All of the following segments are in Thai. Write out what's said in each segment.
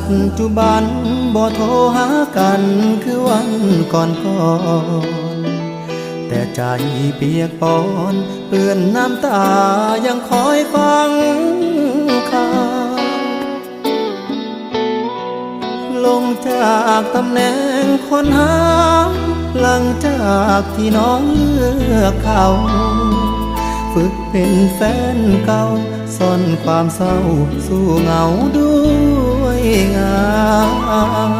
จจุบันบ่โทรหากันคือวันก่อนก่อนแต่ใจเปียกปอนเปื้อนน้ำตายังคอยฟังข่าวลงจากตำแหน่งคนหาหลังจากที่น้องเลือกเขาฝึกเป็นแฟนเก่าซ่อนความเศร้า สู้เหงาด้วย งาน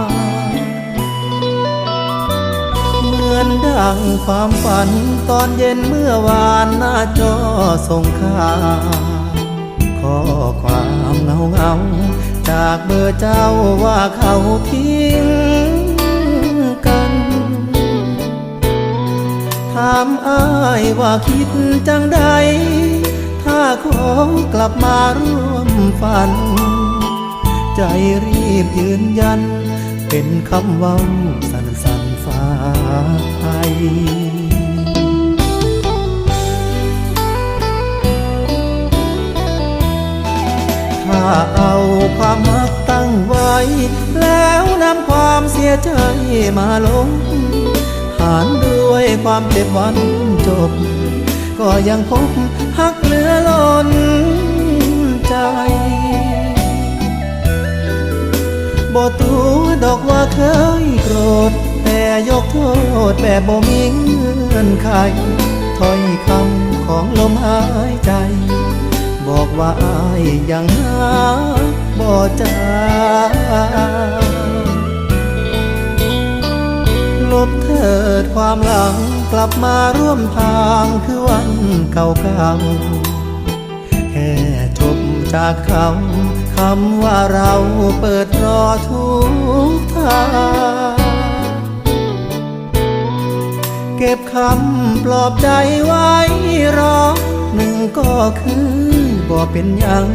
เหมือนดังความฝันตอนเย็นเมื่อวานหน้าจอส่งข่าวข้อความเงาเงาจากเบอร์เจ้าว่าเขาทิ้งกัน ถามอ้ายว่าคิดจังใด ถ้าขอกลับมาร่วมฝัน ใจรีบยืนยัน เป็นคำเว้าสันสันฟ้าไอถ้าเอาความมักตั้งไว้ แล้วนำความเสียใจมาลง หารด้วยความเจ็บวันจบ ก็ยังพบหักเหลือล้นใจ บ่ตัวดอกว่าเคยโกรธ แต่ยกโทษแบบบ่มีเงื่อนไขถ้อยคำของลมหายใจ บอกว่าอายยังหาบ่เจาลบเถิดความหลังกลับมาร่วมทางคือวันเก่าๆแค่จบจากคำ คำว่าเราเปิดรอทุกทางเก็บคำปลอบใจไว้รอหนึ่งก็คือบ่เป็นยัง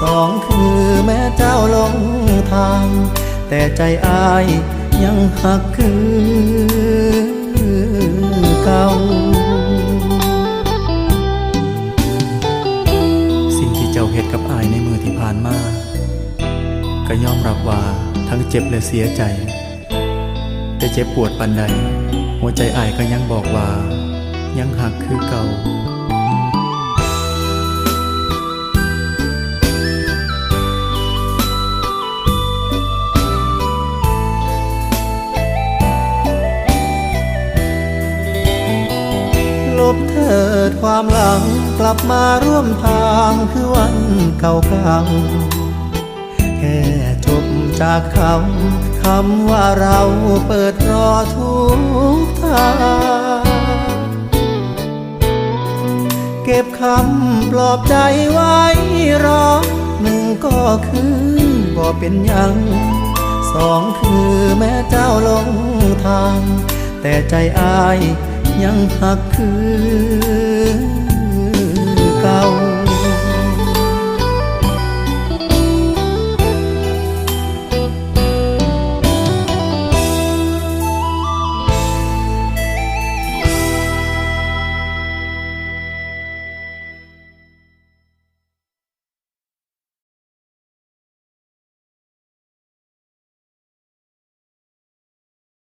สองคือแม่เจ้าลงทาง แต่ใจอายยังหักคือ ก็ยอมรับว่าทั้งเจ็บและเสียใจ แต่เจ็บปวดปันใด หัวใจอายก็ยังบอกว่า ยังหักคือเก่าลบเถิดความหลังกลับมาร่วมทางคือวันเก่าๆ แค่จบจากคำคำว่าเราเปิดรอทุกทางเก็บคำปลอบใจไว้รอหนึ่งก็คือบ่เป็นยังสองคือแม่เจ้าลงทาง แต่ใจอายยังหักคือ